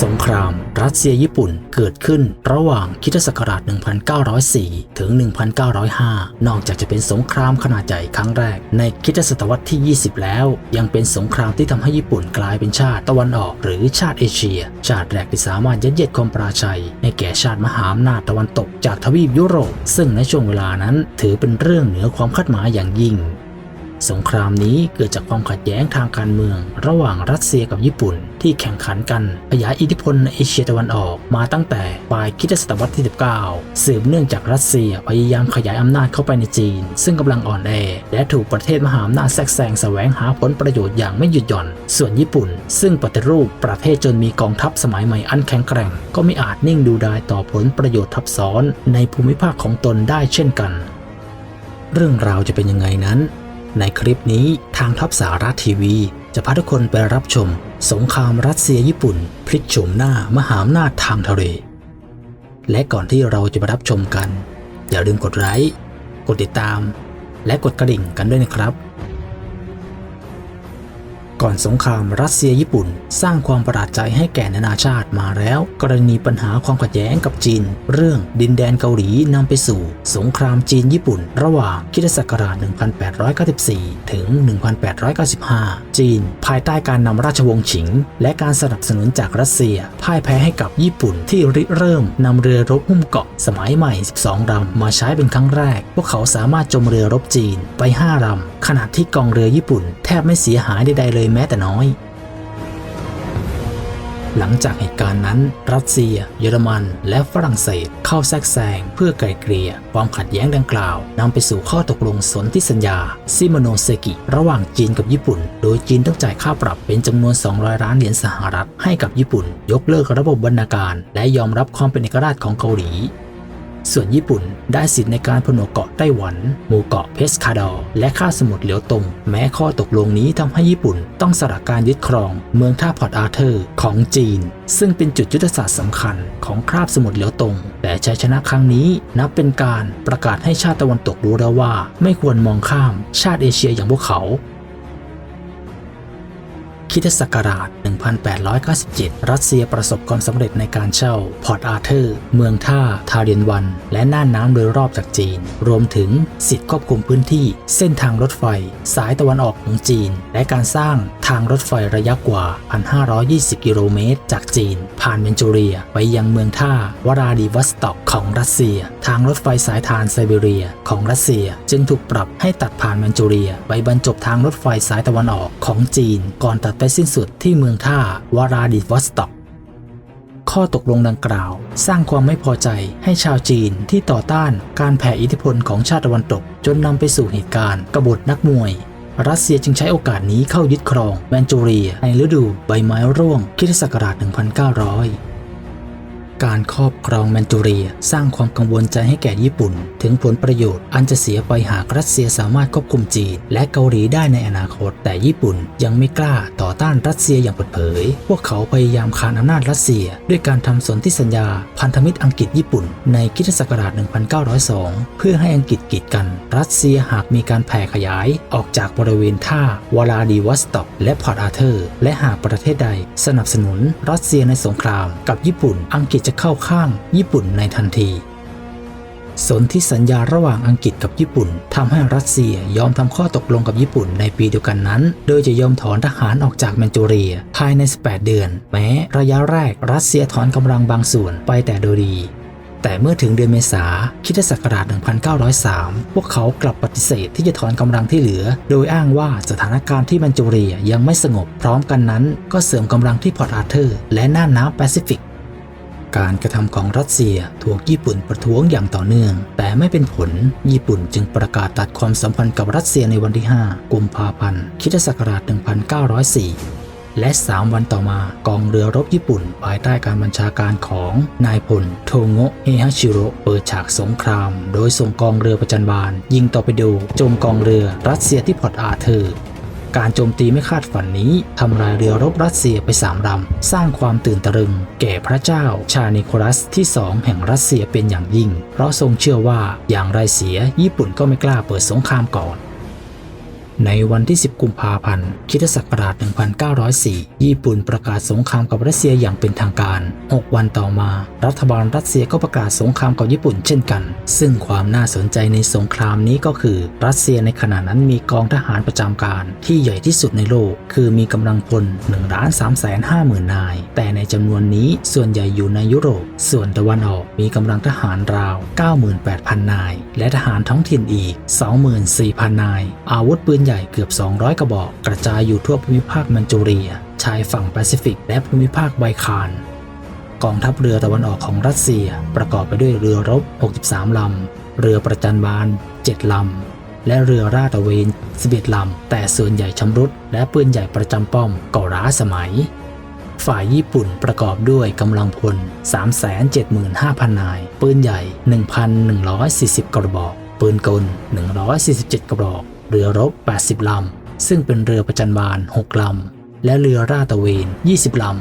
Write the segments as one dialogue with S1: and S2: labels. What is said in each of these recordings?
S1: สงครามรัสเซียญี่ปุ่นเกิดขึ้นระหว่างคริสตศักราช 1904 ถึง 1905 นอกจากจะเป็นสงครามขนาดใหญ่ครั้งแรก ในคริสตศตวรรษที่ 20 แล้ว ยังเป็นสงครามที่ทำให้ญี่ปุ่นกลายเป็นชาติตะวันออกหรือชาติเอเชีย ชาติแรกที่สามารถยัดเยียดความปราชัยให้แก่ชาติมหาอำนาจตะวันตกจากทวีปยุโรป ซึ่งในช่วงเวลานั้นถือเป็นเรื่องเหนือความคาดหมายอย่างยิ่ง สงครามนี้เกิดจากความขัดแย้งทางการเมือง ระหว่างรัสเซียกับญี่ปุ่น ที่แข่งขันกันขยายอิทธิพลในเอเชียตะวันออกมาตั้งแต่ปลายคิศตวรรษที่ 19 สืบเนื่องจากรัสเซียพยายามขยายอำนาจเข้าไปในจีน ซึ่งกำลังอ่อนแอ และถูกประเทศมหาอำนาจแทรกแซงแสวงหาผลประโยชน์อย่างไม่หยุดหย่อน ส่วนญี่ปุ่น ซึ่งปฏิรูปประเทศจนมีกองทัพสมัยใหม่อันแข็งแกร่ง ก็ไม่อาจนิ่งดูดายต่อผลประโยชน์ทับซ้อน ในภูมิภาคของตนได้เช่นกัน เรื่องราวจะเป็นยังไงนั้น ในคลิปนี้ทางทัพสาราทีวี จะพาทุกคนไปรับชม สงครามรัสเซียญี่ปุ่น พลิกโฉมหน้ามหาอำนาจทางทะเล และก่อนที่เราจะไปรับชมกัน อย่าลืมกดไลค์กดติดตาม และกดกระดิ่งกันด้วยนะครับ ก่อนสงครามรัสเซียญี่ปุ่น สร้างความประหลาดใจให้แก่นานาชาติมาแล้ว กรณีปัญหาความขัดแย้งกับจีน เรื่องดินแดนเกาหลีนำไปสู่ สงครามจีนญี่ปุ่น ระหว่างคริสตศักราช 1894 ถึง 1895 จีน ภายใต้การนำราชวงศ์ฉิง และการสนับสนุนจากรัสเซีย พ่ายแพ้ให้กับญี่ปุ่นที่ริเริ่มนำเรือรบหุ้มเกาะสมัยใหม่ 12ลำมาใช้เป็นครั้งแรก พวกเขาสามารถจมเรือรบจีนไป 5ลำขณะที่กองเรือญี่ปุ่น แทบไม่เสียหายใดๆเลยแม้แต่น้อย หลังจากเหตุการณ์นั้น รัสเซีย เยอรมัน และฝรั่งเศสเข้าแทรกแซงเพื่อไกลเกลี่ยความขัดแย้งดังกล่าวนำไปสู่ข้อตกลงสนธิสัญญา ซิโมโนเซกิ ระหว่างจีนกับญี่ปุ่น โดยจีนต้องจ่ายค่าปรับเป็นจำนวน 200 ล้านเหรียญสหรัฐให้กับญี่ปุ่น ยกเลิกระบบบรรณาการ และยอมรับความเป็นเอกราชของเกาหลี ส่วนญี่ปุ่นได้สิทธิ์ในการผนวกเกาะไต้หวัน หมู่เกาะเพสคาดอร์และคาสมุทรเหลียวตง แม้ข้อตกลงนี้ทำให้ญี่ปุ่นต้องสละการยึดครอง เมืองท่าพอร์ตอาร์เธอร์ของจีน ซึ่งเป็นจุดยุทธศาสตร์สำคัญของคราบสมุทรเหลียวตง แต่ชัยชนะครั้งนี้นับเป็นการประกาศให้ชาติตะวันตกรู้แล้วว่า ไม่ควรมองข้ามชาติเอเชียอย่างพวกเขา คริสตศักราช 1897 รัสเซียประสบความสำเร็จในการเช่า พอร์ตอาร์เธอร์ เมืองท่า ทาเรียนวัน และน่านน้ำโดยรอบจากจีน รวมถึงสิทธิควบคุมพื้นที่ เส้นทางรถไฟ สายตะวันออกของจีน และการสร้างทางรถไฟระยะกว่า 1,520 กิโลเมตร จากจีน ผ่านเมนจูเรีย ไปยังเมืองท่าวราดิวอสต็อกของรัสเซีย ทางรถไฟสายทานไซบีเรีย ของรัสเซีย จึงถูกปรับให้ตัดผ่านเมนจูเรีย ไปบรรจบทางรถไฟสายตะวันออกของจีนก่อนตัดไปสิ้นสุดที่เมืองท่าวาราดิวอสต็อกข้อตกลงดังกล่าว สร้างความไม่พอใจให้ชาวจีนที่ต่อต้านการแผ่อิทธิพลของชาติตะวันตก จนนำไปสู่เหตุการณ์กบฏนักมวย รัสเซียจึงใช้โอกาสนี้เข้ายึดครองแมนจูเรียในฤดูใบไม้ร่วงคิศักราช 1900 การครอบครองแมนจูเรีย สร้างความกังวลใจให้แก่ญี่ปุ่น ถึงผลประโยชน์อันจะเสียไปหากรัสเซียสามารถควบคุมจีน และเกาหลีได้ในอนาคต แต่ญี่ปุ่นยังไม่กล้าต่อต้านรัสเซียอย่างเปิดเผย พวกเขาพยายามคานอำนาจรัสเซีย ด้วยการทำสนธิสัญญา พันธมิตรอังกฤษญี่ปุ่น ในคริสตศักราช 1902 เพื่อให้อังกฤษกีดกัน รัสเซียหากมีการแผ่ขยายออกจากบริเวณท่าวลาดิวอสต็อกและพอร์ตอาร์เธอร์ และหากประเทศใด สนับสนุนรัสเซียในสงครามกับญี่ปุ่น อังกฤษจะเข้าข้างญี่ปุ่นในทันที สนธิสัญญาระหว่างอังกฤษกับญี่ปุ่นทำให้รัสเซียยอมทำข้อตกลงกับญี่ปุ่นในปีเดียวกันนั้น โดยจะยอมถอนทหารออกจากแมนจูเรีย ภายใน 18 เดือน แม้ระยะแรกรัสเซียถอนกำลังบางส่วนไปแต่โดยดีแต่เมื่อถึงเดือนเมษาคริสตศักราช 1903 พวกเขากลับปฏิเสธที่จะถอนกำลังที่เหลือ โดยอ้างว่าสถานการณ์ที่แมนจูเรียยังไม่สงบพร้อมกันนั้น ก็เสริมกำลังที่พอร์ตอาร์เธอร์ และน่านน้ำแปซิฟิก การกระทำของรัสเซียถูกญี่ปุ่นประท้วงอย่างต่อเนื่อง แต่ไม่เป็นผล ญี่ปุ่นจึงประกาศตัดความสัมพันธ์กับรัสเซียในวันที่ 5 กุมภาพันธ์คริสตศักราช 1904และ 3 วันต่อมากองเรือรบญี่ปุ่น ภายใต้การบัญชาการของนายพลโทโงะเฮฮาชิโร่เปิดฉากสงคราม โดยส่งกองเรือประจันบาน ยิงต่อร์ปิโดโจมกองเรือรัสเซียที่พอร์ตอาเธอร์ การโจมตีไม่คาดฝันนี้ทำลายเรือรบรัสเซียไปสามลำสร้างความตื่นตะลึง แก่พระเจ้า ชานิโคลัสที่สองแห่งรัสเซียเป็นอย่างยิ่ง เพราะทรงเชื่อว่าอย่างไรเสียญี่ปุ่นก็ไม่กล้าเปิดสงครามก่อน ในวันที่ 10 กุมภาพันธ์คิศักราช 1904 ญี่ปุ่นประกาศสงครามกับรัสเซียอย่างเป็นทางการ 6 วันต่อมา รัฐบาลรัสเซียก็ประกาศสงครามกับญี่ปุ่นเช่นกัน ซึ่งความน่าสนใจในสงครามนี้ก็คือ รัสเซียในขณะนั้นมีกองทหารประจำการ ที่ใหญ่ที่สุดในโลก คือมีกำลังพล1ล้าน3แสน5หมื่นนาย แต่ในจำนวนนี้ส่วนใหญ่อยู่ในยุโรป ส่วนตะวันออกมีกำลังทหารราว 98,000 นาย และทหารท้องถิ่นอีก 24,000 นาย อาวุธปืนใหญ่เกือบ 200 กระบอก กระจายอยู่ทั่วภูมิภาคมันจูเรีย ชายฝั่งแปซิฟิก และภูมิภาคไบคานกองทัพเรือตะวันออกของรัสเซียประกอบไปด้วยเรือรบ 63 ลำ เรือประจันบาน 7 ลำ และเรือราดตะเวน 11 ลำ แต่ส่วนใหญ่ชำรุด และปืนใหญ่ประจำป้อมก่อร้าสมัย ฝ่ายญี่ปุ่นประกอบด้วยกำลังพล 375,000 นาย ปืนใหญ่ 1,140 กระบอก ปืนกล 147 กระบอก เรือรบ 80 ลำ ซึ่งเป็นเรือประจันบาน 6 ลำ และเรือราตะเวน 20 ลำ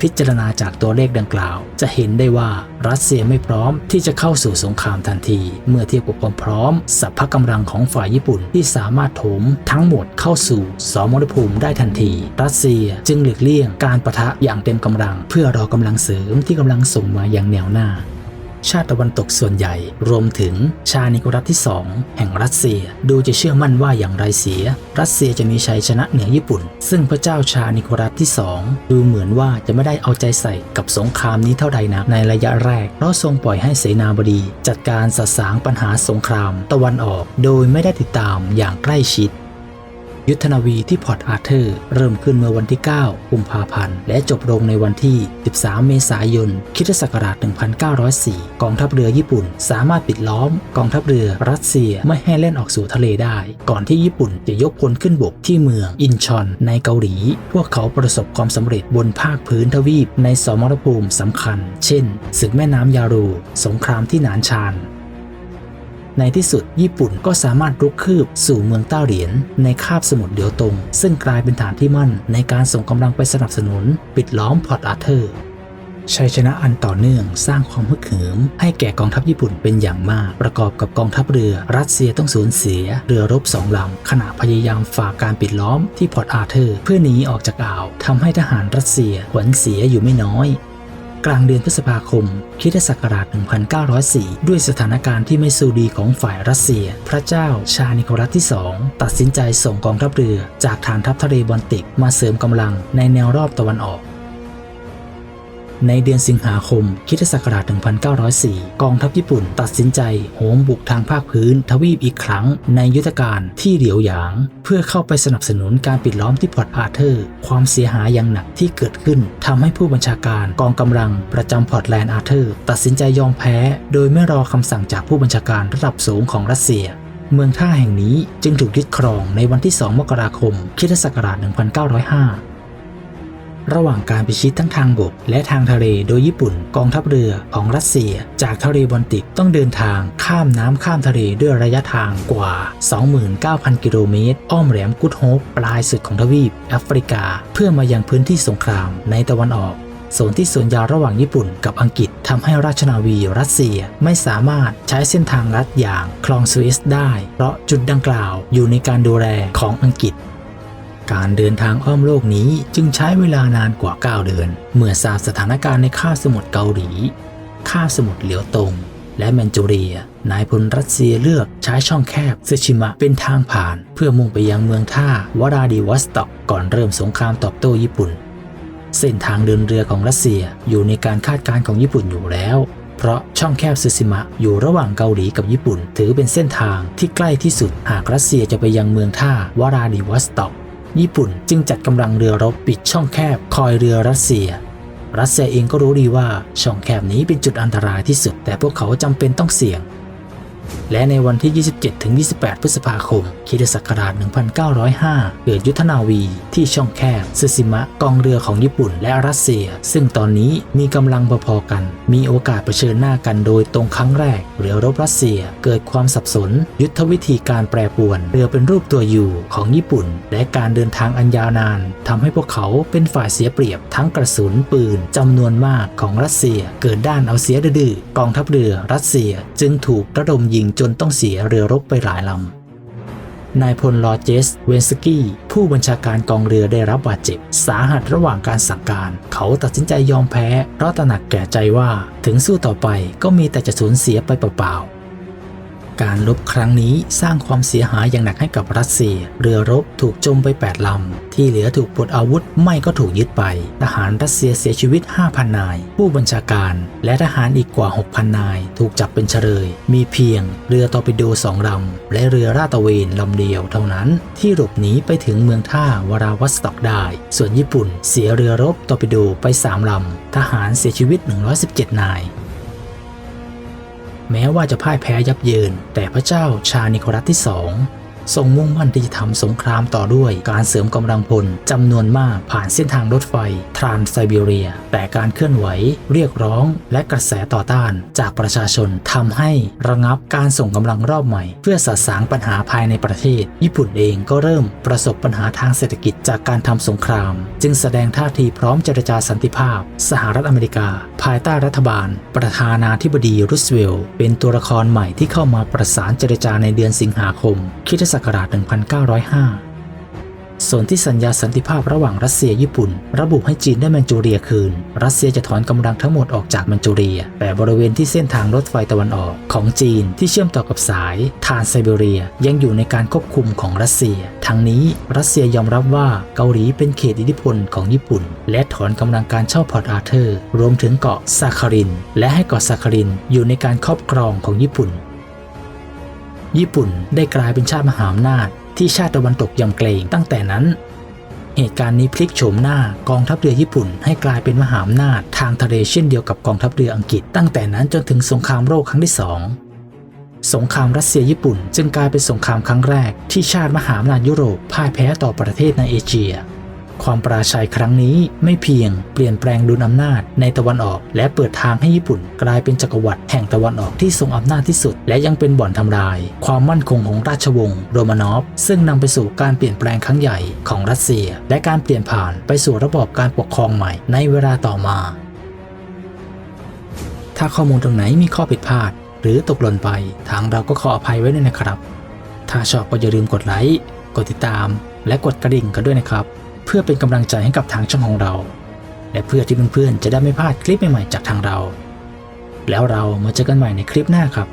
S1: พิจารณาจากตัวเลขดังกล่าว จะเห็นได้ว่ารัสเซียไม่พร้อมที่จะเข้าสู่สงครามทันที เมื่อเทียบกับความพร้อมสัพพะกำลังของฝ่ายญี่ปุ่นที่สามารถโถมทั้งหมดเข้าสู่สมรภูมิได้ทันที รัสเซียจึงหลีกเลี่ยงการประทะอย่างเต็มกำลัง เพื่อรอกำลังเสริมที่กำลังส่งมาอย่างแนวหน้า ชาติตะวันตกส่วนใหญ่ รวมถึงชานิโครัสที่ 2 แห่งรัสเซีย ดูจะเชื่อมั่นว่าอย่างไรเสีย รัสเซียจะมีชัยชนะเหนือญี่ปุ่น ซึ่งพระเจ้าชานิโครัสที่ 2 ดูเหมือนว่าจะไม่ได้เอาใจใส่กับสงครามนี้เท่าใดนักในระยะแรก เพราะทรงปล่อยให้เสนาบดี จัดการสะสางปัญหาสงคราม ตะวันออก โดยไม่ได้ติดตามอย่างใกล้ชิด ยุทธนาวีที่พอร์ตอาร์เธอร์ เริ่มขึ้นเมื่อวันที่ 9 กุมภาพันธ์ และจบลงในวันที่ 13 เมษายนคิศักราช 1904 กองทัพเรือญี่ปุ่นสามารถปิดล้อม กองทัพเรือรัสเซียไม่ให้เล่นออกสู่ทะเลได้ ก่อนที่ญี่ปุ่นจะยกพลขึ้นบกที่เมืองอินชอนในเกาหลี พวกเขาประสบความสำเร็จบนภาคพื้นทวีปในสมรภูมิสำคัญ เช่นศึกแม่น้ำยารู สงครามที่หนานชาน ในที่สุดญี่ปุ่นก็สามารถรุกคืบสู่เมืองเต้าเหรียญในคาบสมุทรเดียวตงซึ่งกลายเป็นฐานที่มั่นในการส่งกำลังไปสนับสนุน ปิดล้อมพอร์ตอาร์เธอร์ชัยชนะอันต่อเนื่องสร้างความฮึกเหิม ให้แก่กองทัพญี่ปุ่นเป็นอย่างมาก ประกอบกับกองทัพเรือรัสเซียต้องสูญเสีย เรือรบสองลำขณะพยายามฝ่าการปิดล้อมที่พอร์ตอาร์เธอร์ เพื่อหนีออกจากอ่าวทำให้ทหารรัสเซียขวัญเสียอยู่ไม่น้อย กลางเดือนพฤษภาคมคิดศักราช 1904 ด้วยสถานการณ์ที่ไม่สู้ดีของฝ่ายรัสเซีย พระเจ้าชานิโคลัสที่ 2 ตัดสินใจส่งกองทัพเรือจากฐานทัพทะเลบอลติกมาเสริมกำลังในแนวรอบตะวันออก ในเดือนสิงหาคมคิศักราช 1904 กองทัพญี่ปุ่นตัดสินใจโหมบุกทางภาคพื้นทวีปอีกครั้งในยุทธการที่เหลียวหยาง เพื่อเข้าไปสนับสนุนการปิดล้อมที่พอร์ตอาร์เธอร์ ความเสียหายอย่างหนักที่เกิดขึ้นทำให้ผู้บัญชาการกองกำลังประจำพอร์ตแลนด์อาร์เธอร์ ตัดสินใจยอมแพ้ โดยไม่รอคำสั่งจากผู้บัญชาการระดับสูงของรัสเซียเมืองท่าแห่งนี้จึงถูกยึดครองในวันที่ 2 มกราคมคิศักราช 1905 ระหว่างการพิชิตทั้งทางบก และทางทะเลโดยญี่ปุ่นกองทัพเรือของรัสเซีย จากทะเลบอลติกต้องเดินทางข้ามน้ำข้ามทะเลด้วยระยะทางกว่า 29,000 กิโลเมตร อ้อมแหลมกุดโฮปปลายสุดของทวีปแอฟริกา เพื่อมายังพื้นที่สงครามในตะวันออกโซนที่ส่วนยาวระหว่างญี่ปุ่นกับอังกฤษทำให้ราชนาวีรัสเซียไม่สามารถใช้เส้นทางลัดอย่างคลองสุเอซได้ เพราะจุดดังกล่าวอยู่ในการดูแลของอังกฤษ การเดินทางอ้อมโลกนี้จึงใช้เวลานานกว่า 9 เดือน เมื่อทราบสถานการณ์ในคาบสมุทรเกาหลีคาบสมุทรเหลียวตง และแมนจูเรีย นายพลรัสเซียเลือกใช้ช่องแคบซึชิมะเป็นทางผ่าน เพื่อมุ่งไปยังเมืองท่าวราดิวอสตอกก่อนเริ่มสงครามตอบโต้ญี่ปุ่น เส้นทางเดินเรือของรัสเซียอยู่ในการคาดการณ์ของญี่ปุ่นอยู่แล้ว เพราะช่องแคบซึซิมะอยู่ระหว่างเกาหลีกับญี่ปุ่น ถือเป็นเส้นทางที่ใกล้ที่สุดหากรัสเซียจะไปยังเมืองท่าวาราดิวอสตอก ญี่ปุ่นจึงจัดกำลังเรือรบปิดช่องแคบคอยเรือรัสเซีย รัสเซียเองก็รู้ดีว่าช่องแคบนี้เป็นจุดอันตรายที่สุด แต่พวกเขาจำเป็นต้องเสี่ยง และในวันที่ 27-28 พฤษภาคมคิศักราช 1905 เกิดยุทธนาวีที่ช่องแคบซึซิมะกองเรือของญี่ปุ่นและรัสเซีย ซึ่งตอนนี้มีกำลังพอๆกัน มีโอกาสเผชิญหน้ากันโดยตรงครั้งแรก เรือรบรัสเซียเกิดความสับสน ยุทธวิธีการแปรปวนเรือเป็นรูปตัวยูของญี่ปุ่น และการเดินทางอันยาวนานทำให้พวกเขาเป็นฝ่ายเสียเปรียบทั้งกระสุนปืนจำนวนมากของรัสเซีย เกิดด้านเอาเสียดื้อกองทัพเรือรัสเซียจึงถูกระดมยงจนต้องเสียเรือรบไปหลายลำ นายพลลอเจส เวนสกี้ ผู้บัญชาการกองเรือได้รับบาดเจ็บ สาหัสระหว่างการสั่งการ เขาตัดสินใจยอมแพ้ เพราะตระหนักแก่ใจว่าถึงสู้ต่อไปก็มีแต่จะสูญเสียไปเปล่าๆ การลบครั้งนี้สร้างความเสียหายอย่างหนักให้กับรัสเซีย เรือรบถูกจมไป 8 ลำ ที่เหลือถูกปลดอาวุธไม่ก็ถูกยึดไป ทหารรัสเซียเสียชีวิต 5,000 นาย ผู้บัญชาการ และทหารอีกกว่า 6,000 นาย ถูกจับเป็นเฉลย มีเพียงเรือตอร์ปิโดสองลำ และเรือราตะเวนลำเดียวเท่านั้น ที่หลบหนีไปถึงเมืองท่าวราวัสตอกได้ ส่วนญี่ปุ่นเสียเรือรบตอร์ปิโดไป 3 ลำ ทหารเสียชีวิต 117 นาย แม้ว่าจะพ่ายแพ้ยับเยิน แต่พระเจ้าชานิโคลัสที่สอง ทรงมุ่งมั่นที่จะทำสงครามต่อด้วยการเสริมกำลังพลจำนวนมากผ่านเส้นทางรถไฟทรานไซบีเรีย แต่การเคลื่อนไหวเรียกร้องและกระแสต่อต้าน จากประชาชนทำให้ระงับการส่งกำลังรอบใหม่ เพื่อสะสางปัญหาภายในประเทศ ญี่ปุ่นเองก็เริ่มประสบปัญหาทางเศรษฐกิจจากการทำสงคราม จึงแสดงท่าทีพร้อมเจรจาสันติภาพ สหรัฐอเมริกา ภายใต้รัฐบาล ประธานาธิบดีรูสเวลต์เป็นตัวละครใหม่ที่เข้ามาประสานเจรจาในเดือนสิงหาคมคริสศักราช 1905 ส่วนที่สัญญาสันติภาพระหว่างรัสเซียญี่ปุ่น ระบุให้จีนได้แมนจูเรียคืน รัสเซียจะถอนกำลังทั้งหมดออกจากแมนจูเรีย แต่บริเวณที่เส้นทางรถไฟตะวันออกของจีนที่เชื่อมต่อกับสายทานไซบีเรียยังอยู่ในการควบคุมของรัสเซีย ทั้งนี้รัสเซียยอมรับว่าเกาหลีเป็นเขตอิทธิพลของญี่ปุ่น และถอนกำลังการเช่าพอร์ตอาร์เธอร์ รวมถึงเกาะซาคาริน และให้เกาะซาคารินอยู่ในการครอบครองของญี่ปุ่น ญี่ปุ่นได้กลายเป็นชาติมหาอำนาจที่ชาติตะวันตกยำเกรงตั้งแต่นั้น เหตุการณ์นี้พลิกโฉมหน้ากองทัพเรือญี่ปุ่น ให้กลายเป็นมหาอำนาจทางทะเลเช่นเดียวกับกองทัพเรืออังกฤษ ตั้งแต่นั้นจนถึงสงครามโลกครั้งที่สองสงครามรัสเซียญี่ปุ่น จึงกลายเป็นสงครามครั้งแรกที่ชาติมหาอำนาจยุโรปพ่ายแพ้ต่อประเทศในเอเชีย ความปราชัยครั้งนี้ไม่เพียงเปลี่ยนแปลงดุลอำนาจในตะวันออก และเปิดทางให้ญี่ปุ่น กลายเป็นจักรวรรดิแห่งตะวันออกที่ทรงอำนาจที่สุด และยังเป็นบ่อนทำลาย ความมั่นคงของราชวงศ์โรมานอฟ ซึ่งนำไปสู่การเปลี่ยนแปลงครั้งใหญ่ของรัสเซีย และการเปลี่ยนผ่านไปสู่ระบอบการปกครองใหม่ในเวลาต่อมา ถ้าข้อมูลตรงไหนมีข้อผิดพลาด หรือตกหล่นไปทางเราก็ขออภัยไว้ด้วยนะครับ ถ้าชอบก็อย่าลืมกดไลค์กดติดตาม และกดกระดิ่งกันด้วยนะครับ เพื่อเป็นกำลังใจให้กับทางช่องของเรา และเพื่อที่เพื่อนๆจะได้ไม่พลาดคลิปใหม่ๆจากทางเรา แล้วเรามาเจอกันใหม่ในคลิปหน้าครับ